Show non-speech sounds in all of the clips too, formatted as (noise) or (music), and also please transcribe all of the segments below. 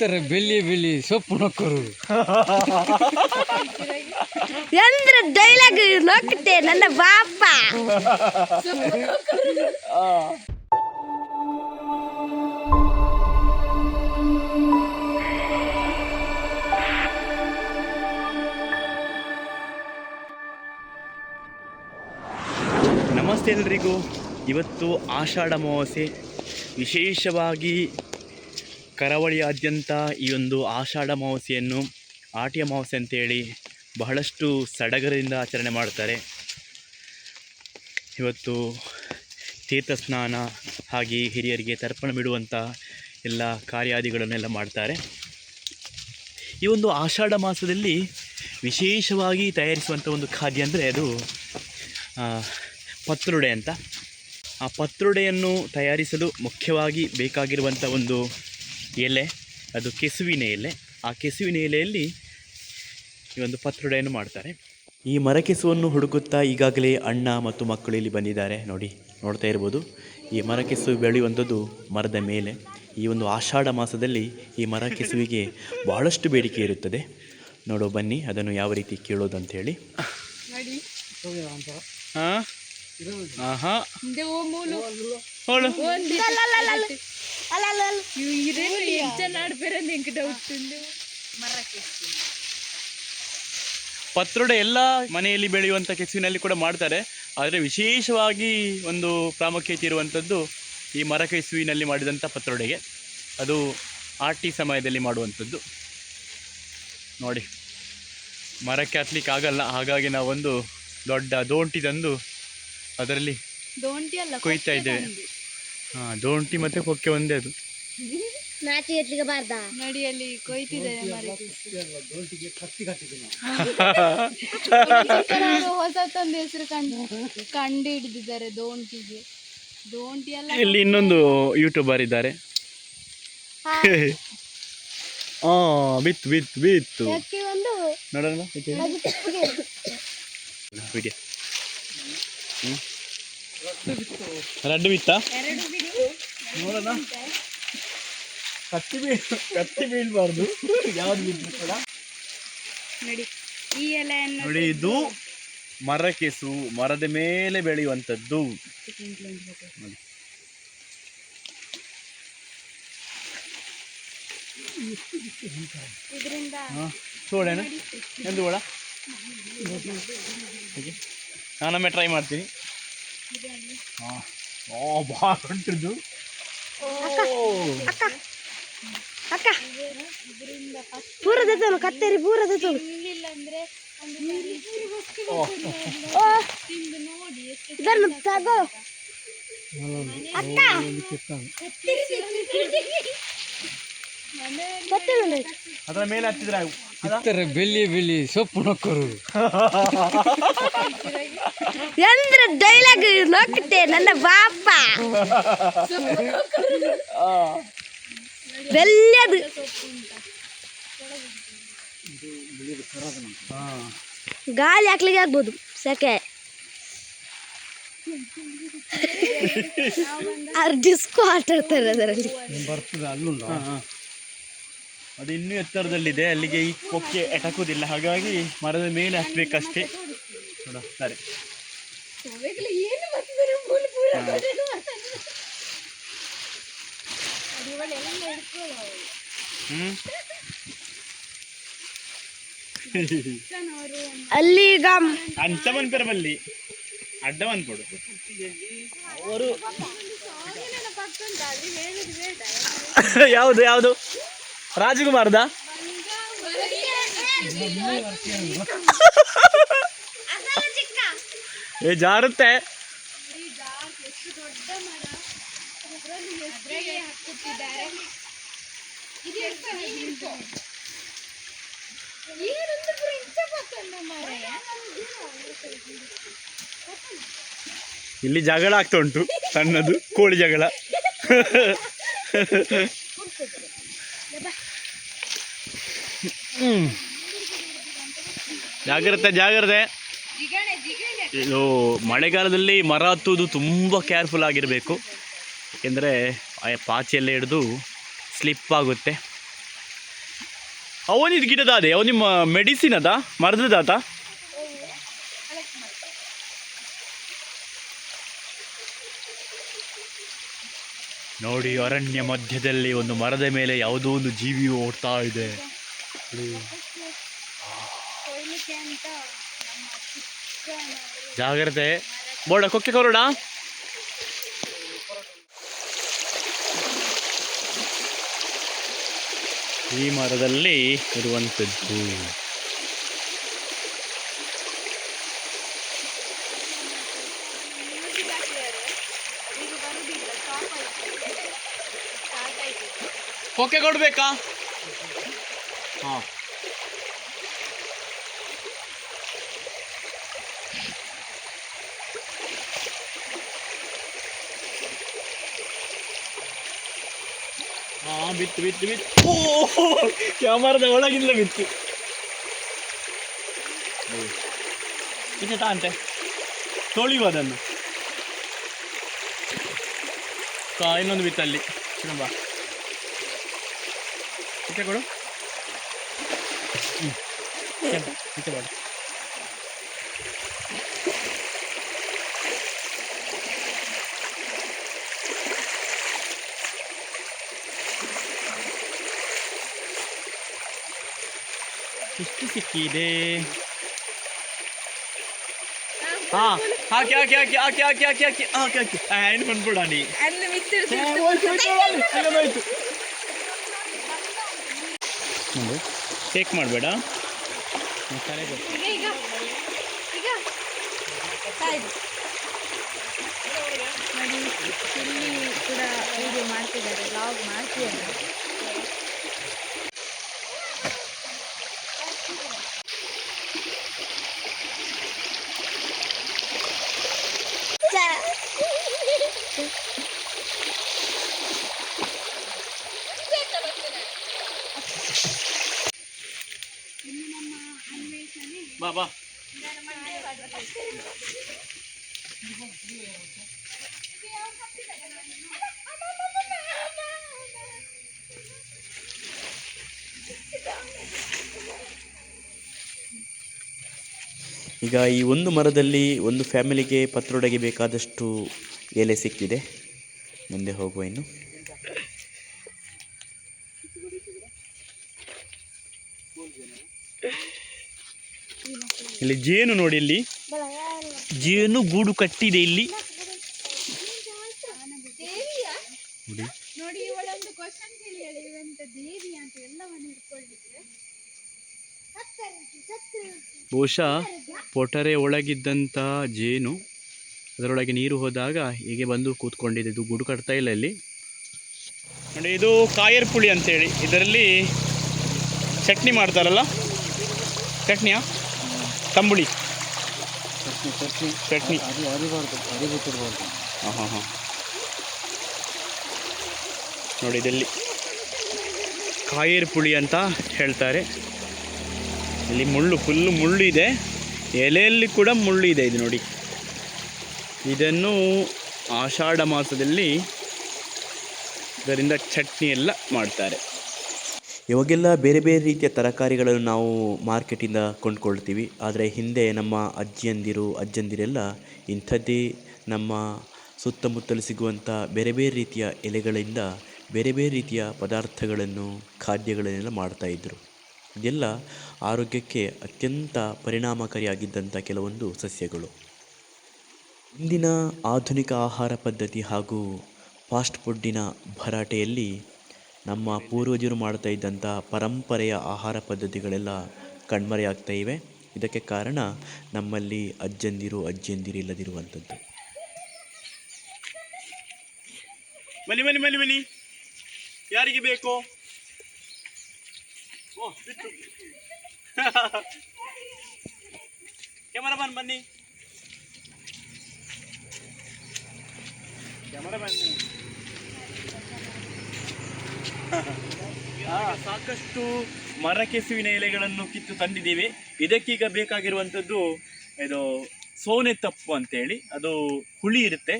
ತರ ಬೆಳ್ಳಿ ಬೆಳ್ಳಿ ಸೊಪ್ಪು ನೊಕ್ಕರು ಎಂದ್ರ ಡೈಲಾಗ್ ನೊಕ್ತೆ ನನ್ನ ಬಾಪ. ನಮಸ್ತೆ ಎಲ್ರಿಗೂ. ಇವತ್ತು ಆಷಾಢ ಅಮಾವಾಸ್ಯೆ. ವಿಶೇಷವಾಗಿ ಕರಾವಳಿಯಾದ್ಯಂತ ಈ ಒಂದು ಆಷಾಢ ಅಮಾವಾಸ್ಯೆಯನ್ನು ಆಟಿ ಅಮಾವಾಸ್ಯೆ ಅಂತೇಳಿ ಬಹಳಷ್ಟು ಸಡಗರದಿಂದ ಆಚರಣೆ ಮಾಡ್ತಾರೆ. ಇವತ್ತು ತೀರ್ಥ ಸ್ನಾನ ಹಾಗೆ ಹಿರಿಯರಿಗೆ ತರ್ಪಣ ಬಿಡುವಂಥ ಎಲ್ಲ ಕಾರ್ಯಾದಿಗಳನ್ನೆಲ್ಲ ಮಾಡ್ತಾರೆ. ಈ ಒಂದು ಆಷಾಢ ಮಾಸದಲ್ಲಿ ವಿಶೇಷವಾಗಿ ತಯಾರಿಸುವಂಥ ಒಂದು ಖಾದ್ಯ ಅಂದರೆ ಅದು ಪತ್ರುಡೆ ಅಂತ. ಆ ಪತ್ರುಡೆಯನ್ನು ತಯಾರಿಸಲು ಮುಖ್ಯವಾಗಿ ಬೇಕಾಗಿರುವಂಥ ಒಂದು ಎಲೆ ಅದು ಕೆಸುವಿನ ಎಲೆ. ಆ ಕೆಸುವಿನ ಎಲೆಯಲ್ಲಿ ಈ ಒಂದು ಪತ್ರೊಡೆಯನ್ನು ಮಾಡ್ತಾರೆ. ಈ ಮರಕೆಸುವನ್ನು ಹುಡುಕುತ್ತಾ ಈಗಾಗಲೇ ಅಣ್ಣ ಮತ್ತು ಮಕ್ಕಳು ಇಲ್ಲಿ ಬಂದಿದ್ದಾರೆ. ನೋಡಿ ನೋಡ್ತಾ ಇರ್ಬೋದು. ಈ ಮರಕೆಸು ಬೆಳೆಯುವಂಥದ್ದು ಮರದ ಮೇಲೆ. ಈ ಒಂದು ಆಷಾಢ ಮಾಸದಲ್ಲಿ ಈ ಮರಕೆಸುವಿಗೆ ಬಹಳಷ್ಟು ಬೇಡಿಕೆ ಇರುತ್ತದೆ. ನೋಡು ಬನ್ನಿ ಅದನ್ನು ಯಾವ ರೀತಿ ಕೇಳೋದು ಅಂತೇಳಿ ಹಾಂ? ಪತ್ರೊಡೆ ಎಲ್ಲ ಮನೆಯಲ್ಲಿ ಬೆಳೆಯುವಂಥ ಕೆಸುವಿನಲ್ಲಿ ಕೂಡ ಮಾಡ್ತಾರೆ. ಆದರೆ ವಿಶೇಷವಾಗಿ ಒಂದು ಪ್ರಾಮುಖ್ಯತೆ ಇರುವಂಥದ್ದು ಈ ಮರ ಕೆಸುವಿನಲ್ಲಿ ಮಾಡಿದಂಥ ಪತ್ರೊಡೆಗೆ. ಅದು ಆಟಿ ಸಮಯದಲ್ಲಿ ಮಾಡುವಂಥದ್ದು ನೋಡಿ ಮರಕ್ಕೆ ಹತ್ಲಿಕ್ಕೆ ಆಗಲ್ಲ. ಹಾಗಾಗಿ ನಾವೊಂದು ದೊಡ್ಡ ದೋಂಟಿ ತಂದು ಅದರಲ್ಲಿ ಕೊಯ್ತಾ ಇದ್ದೇವೆ. ಹಾಂ ದೋಂಟಿ ಮತ್ತೆ ಕೊಕ್ಕೆ ಒಂದೇ ಅದು. ನಾಚಿ ಎತ್ಲಿಗೆ ಬಾರ್ದ? ನಡಿಯಲ್ಲಿ ಹೊಸ ಹೊಸತೊಂದು ಹೆಸರು ಕಂಡು ಕಂಡು ಹಿಡಿದಿದ್ದಾರೆ ದೋಂಟಿಗೆ ದೋಂಟಿ ಎಲ್ಲ ಇಲ್ಲಿ ಇನ್ನೊಂದು ಯೂಟ್ಯೂಬರ್ ಇದ್ದಾರೆ. ಆ ಬಿತ್ತು ಬಿತ್ತು ಬಿತ್ತು ಒಂದು? ನೋಡೋಣ ವಿಡಿಯೋ. ರೆಡ್ ಬಿತ್ತ? ನೋಡೋಣ. ಕತ್ತಿ ಬೀ ಕತ್ತಿ ಬೀಳ್ಬಾರ್ದು. ಯಾವ್ದು ಬಿದ್ದು ಕೂಡ. ನೋಡಿ ಈ ಎಲೆಯನ್ನು ನೋಡಿ ಇದು ಮರಕೆಸು ಮರದ ಮೇಲೆ ಬೆಳೆಯುವಂಥದ್ದು. ಇದರಿಂದ ನೋಡೋಣ ಎಂದು ಒಳ ನಾನೊಮ್ಮೆ ಟ್ರೈ ಮಾಡ್ತೀನಿ. ಬಾ ಉಂಟಿದ್ದು ಅಕ್ಕ ಪೂರದ ತೋನು ಕತ್ತೇರಿ ಪೂರದ ತೋನು ಇಲ್ಲ ಅಂದ್ರೆ ಒಂದು ತಿಂದು ನೋಡಿ ಎಷ್ಟು ಇದನ್ನು ತಗೋ. ಅಕ್ಕ. ಅದರ ಮೇಲೆ ಹತ್ತಿದ್ರೆ ತರ ಬೆಳ್ಳಿ ಬೆಳ್ಳಿ ಸೊಪ್ಪು ನೊಕ್ಕರು. ಎಂದ್ರ ಡೈಲಾಗ್ ನೊಕ್ತೆ ನನ್ನ ಬಾಪ ಬೆಲ್ಲದು ಗಾಳಿ ಹಾಕ್ಲಿಕ್ಕೆ ಆಗ್ಬೋದು ಸೆಕೆ. ಅವ್ರು ಡಿಸ್ಕೋ ಆಟ ಆಡ್ತಾರೆ ಅದರಲ್ಲಿ. ಬರ್ತದೆ ಅಲ್ಲುಂಡ ಅದು ಇನ್ನೂ ಎತ್ತರದಲ್ಲಿದೆ. ಅಲ್ಲಿಗೆ ಈ ಕೊಕ್ಕೆ ಎಟಕುವುದಿಲ್ಲ. ಹಾಗಾಗಿ ಮರದ ಮೇಲೆ ಹಾಕ್ಬೇಕಷ್ಟೇ. ನೋಡ ಸರಿ. ಅಲ್ಲಿ ಈಗ ಅಂಚಮನ್ ಪೆರಬಲ್ಲಿ ಅಡ್ಡವನ್ ಕೊಡು. ಅವರು (laughs) ಯಾವುದು ಯಾವುದು? ರಾಜಕುಮಾರ್ದ? ಏ ಜಾರುತ್ತೆ. ಇಲ್ಲಿ ಜಗಳ ಆಗ್ತಾ ಉಂಟು ಸಣ್ಣದು ಕೋಳಿ ಜಗಳ. (laughs) ಜಾಗ್ರತೆ ಜಾಗ್ರತೆ. ಇದು ಮಳೆಗಾಲದಲ್ಲಿ ಮರ ಹತ್ತುವುದು ತುಂಬ ಕೇರ್ಫುಲ್ ಆಗಿರಬೇಕು. ಏಕೆಂದರೆ, ಆ ಪಾಚಿಯಲ್ಲೇ ಹಿಡಿದು ಸ್ಲಿಪ್ ಆಗುತ್ತೆ. ಅವನಿದು ಗಿಡದ ಅದೇ, ಅವ ನಿಮ್ಮ ಮೆಡಿಸಿನ್ ಅದ ಮರದದಾತ ನೋಡಿ, ಅರಣ್ಯ ಮಧ್ಯದಲ್ಲಿ ಒಂದು ಮರದ ಮೇಲೆ ಯಾವುದೋ ಒಂದು ಜೀವಿಯು ಓಡ್ತಾ ಇದೆ. ಜಾಗ್ರತೆ. ಬೋರ್ಡ ಕೊಕ್ಕೆ ಕೊರೋಣ ಈ ಮರದಲ್ಲಿ ಇರುವಂಥದ್ದು. ಕೊಕ್ಕೆ ಕೊಡ್ಬೇಕಾ? ಹಾಂ. ಬಿತ್ತು ಬಿತ್ತು ಬಿತ್ತು. ಕ್ಯಾಮರದ ಒಳಗಿಂದ ಬಿತ್ತು. ಇದೆ ತಾಂತೆ. ತೊಳಿಯುವ ಅದನ್ನು. ಇನ್ನೊಂದು ಬಿತ್ತಲ್ಲಿ. ಬಾ. এটা করো দিতে পারো किसकी सिक्की दे हाँ हाँ क्या क्या क्या क्या क्या क्या क्या क्या क्या एंड मन पड़ा नहीं एंड मिक्सर से ಚೆಕ್ ಮಾಡಬೇಡ. ಇಲ್ಲಿ ಕೂಡ ಮಾಡ್ತಿದ್ದಾರೆ ಲಾಗ್ ಮಾಡ್ತಿದ್ದಾರೆ. ಬಾ ಈಗ ಈ ಒಂದು ಮರದಲ್ಲಿ ಒಂದು ಫ್ಯಾಮಿಲಿಗೆ ಪತ್ರೊಡೆಗೆ ಬೇಕಾದಷ್ಟು ಎಲೆ ಸಿಕ್ಕಿದೆ. ಮುಂದೆ ಹೋಗುವ ಇನ್ನು. ಇಲ್ಲಿ ಜೇನು ನೋಡಿ ಇಲ್ಲಿ. ಜೇನು ಗೂಡು ಕಟ್ಟಿದೆ ಇಲ್ಲಿ. ದೇವಿಯಾ ನೋಡಿ. ನೋಡಿ ಇವಳೊಂದು ಕ್ವಶನ್ ಕೇಳಿ ಹೇಳಿ ದೇವಿ ಅಂತ ಎಲ್ಲವನ್ನು ಇಟ್ಕೊಳ್ಳಿಕ್ಕೆ ಬಹುಶಃ ಪೊಟರೆ ಒಳಗಿದ್ದಂಥ ಜೇನು ಅದರೊಳಗೆ ನೀರು ಹೋದಾಗ ಹೀಗೆ ಬಂದು ಕೂತ್ಕೊಂಡಿದೆ. ಇದು ಗುಡು ಕಟ್ತಾ ಇಲ್ಲ ಇಲ್ಲಿ. ನೋಡಿ ಇದು ಕಾಯರ್ ಪುಳಿ ಅಂತೇಳಿ. ಇದರಲ್ಲಿ ಚಟ್ನಿ ಮಾಡ್ತಾರಲ್ಲ? ಚಟ್ನಿಯಾ? ತಂಬುಳಿ. ಚಟ್ನಿ ಚಟ್ನಿ. ಚಟ್ನಿ. ಅದು ಅರಿಬಾರ್ದು ಅರಿಬಿಟ್ಟಿರ್ಬಾರ್ದು ಹಾಂ ಹಾಂ ಹಾಂ. ನೋಡಿ ಇದಲ್ಲಿ ಕಾಯಿರ್ ಪುಳಿ ಅಂತ ಹೇಳ್ತಾರೆ. ಇಲ್ಲಿ ಮುಳ್ಳು ಫುಲ್ಲು ಮುಳ್ಳು ಇದೆ. ಎಲೆಯಲ್ಲಿ ಕೂಡ ಮುಳ್ಳು ಇದೆ ಇದು ನೋಡಿ. ಇದನ್ನು ಆಷಾಢ ಮಾಸದಲ್ಲಿ ಇದರಿಂದ ಚಟ್ನಿ ಎಲ್ಲ ಮಾಡ್ತಾರೆ. ಇವಾಗೆಲ್ಲ ಬೇರೆ ಬೇರೆ ರೀತಿಯ ತರಕಾರಿಗಳನ್ನು ನಾವು ಮಾರ್ಕೆಟಿಂದ ಕೊಂಡ್ಕೊಳ್ತೀವಿ. ಆದರೆ ಹಿಂದೆ ನಮ್ಮ ಅಜ್ಜಿಯಂದಿರು, ಅಜ್ಜಂದಿರೆಲ್ಲ ಇಂಥದ್ದೇ ನಮ್ಮ ಸುತ್ತಮುತ್ತಲು ಸಿಗುವಂಥ ಬೇರೆ ಬೇರೆ ರೀತಿಯ ಎಲೆಗಳಿಂದ ಬೇರೆ ಬೇರೆ ರೀತಿಯ ಪದಾರ್ಥಗಳನ್ನು, ಖಾದ್ಯಗಳನ್ನೆಲ್ಲ ಮಾಡ್ತಾಯಿದ್ರು ಇದೆಲ್ಲ ಆರೋಗ್ಯಕ್ಕೆ ಅತ್ಯಂತ ಪರಿಣಾಮಕಾರಿಯಾಗಿದ್ದಂಥ ಕೆಲವೊಂದು ಸಸ್ಯಗಳು. ಇಂದಿನ ಆಧುನಿಕ ಆಹಾರ ಪದ್ಧತಿ ಹಾಗೂ ಫಾಸ್ಟ್ ಫುಡ್ಡಿನ ಭರಾಟೆಯಲ್ಲಿ ನಮ್ಮ ಪೂರ್ವಜರು ಮಾಡ್ತಾ ಇದ್ದಂಥ ಪರಂಪರೆಯ ಆಹಾರ ಪದ್ಧತಿಗಳೆಲ್ಲ ಕಣ್ಮರೆಯಾಗ್ತಾ ಇವೆ. ಇದಕ್ಕೆ ಕಾರಣ ನಮ್ಮಲ್ಲಿ ಅಜ್ಜಂದಿರು, ಅಜ್ಜಿಯಂದಿರು ಇಲ್ಲದಿರುವಂಥದ್ದು. ಬನ್ನಿ ಬನ್ನಿ ಬನ್ನಿ ಬನ್ನಿ ಯಾರಿಗೆ ಬೇಕು? ಓ ಬನ್ನಿ (laughs) ಕ್ಯಾಮರಾ ಬನ್ನಿ. ಕ್ಯಾಮರಾಮನ್. ಸಾಕಷ್ಟು ಮರ ಕೆಸುವಿನ ಎಲೆಗಳನ್ನು ಕಿತ್ತು ತಂದಿದ್ದೀವಿ. ಇದಕ್ಕೀಗ ಬೇಕಾಗಿರುವಂಥದ್ದು ಇದು ಸೋನೆ ತಪ್ಪು ಅಂತೇಳಿ, ಅದು ಹುಳಿ ಇರುತ್ತೆ.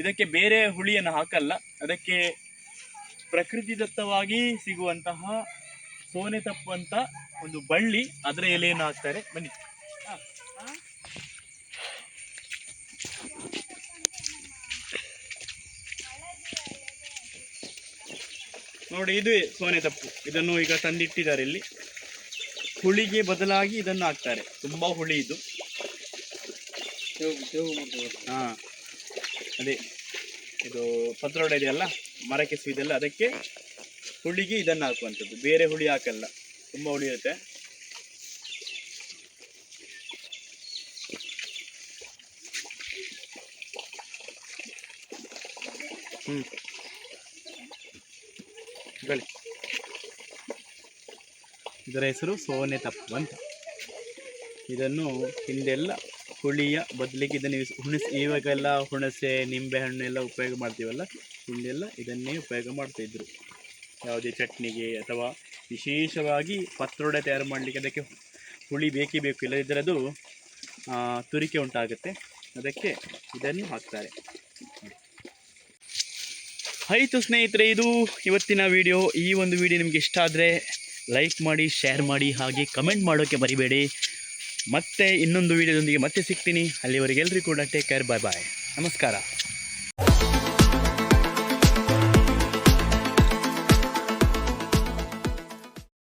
ಇದಕ್ಕೆ ಬೇರೆ ಹುಳಿಯನ್ನು ಹಾಕಲ್ಲ. ಅದಕ್ಕೆ ಪ್ರಕೃತಿದತ್ತವಾಗಿ ಸಿಗುವಂತಹ ಸೋನೆ ತಪ್ಪು ಅಂತ ಒಂದು ಬಳ್ಳಿ ಅದರ ಎಲೆಯನ್ನು ಹಾಕ್ತಾರೆ. ಬನ್ನಿ. ನೋಡಿ, ಇದು ಸೋನೆ ತಪ್ಪು. ಇದನ್ನು ಈಗ ತಂದಿಟ್ಟಿದ್ದಾರೆ ಇಲ್ಲಿ. ಹುಳಿಗೆ ಬದಲಾಗಿ ಇದನ್ನು ಹಾಕ್ತಾರೆ. ತುಂಬಾ ಹುಳಿ ಇದು. ಹಾಂ, ಅದೇ. ಇದು ಪತ್ರೊಡೆ ಇದೆಯಲ್ಲ ಮರಕ್ಕೆ ಇದೆಯಲ್ಲ ಅದಕ್ಕೆ ಹುಳಿಗೆ ಇದನ್ನು ಹಾಕುವಂಥದ್ದು. ಬೇರೆ ಹುಳಿ ಹಾಕಲ್ಲ. ತುಂಬ ಹುಳಿ ಇರುತ್ತೆ. ಹ್ಮ್. ಬೆಳೆ ಇದರ ಹೆಸರು ಸೋನೆ ತಪ್ಪು ಅಂತ. ಇದನ್ನು ಹಿಂದೆಲ್ಲ ಹುಳಿಯ ಬದಲಿಗೆ ಇದನ್ನು ಯೂಸ್- ಹುಣಸೆ ಇವಾಗೆಲ್ಲ ಹುಣಸೆ ನಿಂಬೆಹಣ್ಣು ಎಲ್ಲ ಉಪಯೋಗ ಮಾಡ್ತೀವಲ್ಲ, ಹಿಂದೆಲ್ಲ ಇದನ್ನೇ ಉಪಯೋಗ ಮಾಡ್ತಾಯಿದ್ರು ಯಾವುದೇ ಚಟ್ನಿಗೆ ಅಥವಾ ವಿಶೇಷವಾಗಿ ಪತ್ರೊಡೆ ತಯಾರು ಮಾಡಲಿಕ್ಕೆ ಅದಕ್ಕೆ ಹುಳಿ ಬೇಕೇ ಬೇಕು. ಇಲ್ಲದಿದ್ದರೆ ಅದು ತುರಿಕೆ ಉಂಟಾಗುತ್ತೆ. ಅದಕ್ಕೆ ಇದನ್ನು ಹಾಕ್ತಾರೆ. ಆಯಿತು ಸ್ನೇಹಿತರೆ, ಇದು ಇವತ್ತಿನ ವಿಡಿಯೋ ಈ ಒಂದು ವಿಡಿಯೋ ನಿಮಗೆ ಇಷ್ಟ ಆದರೆ ಲೈಕ್ ಮಾಡಿ ಶೇರ್ ಮಾಡಿ, ಹಾಗೆ ಕಮೆಂಟ್ ಮಾಡೋಕ್ಕೆ ಮರಿಬೇಡಿ. ಮತ್ತೆ ಇನ್ನೊಂದು ವಿಡಿಯೋದೊಂದಿಗೆ ಮತ್ತೆ ಸಿಗ್ತೀನಿ. ಅಲ್ಲಿವರೆಗೆ ಎಲ್ಲರಿಗೂ ಕೂಡ ಟೇಕ್ ಕೇರ್ ಬಾಯ್ ಬಾಯ್ ನಮಸ್ಕಾರ.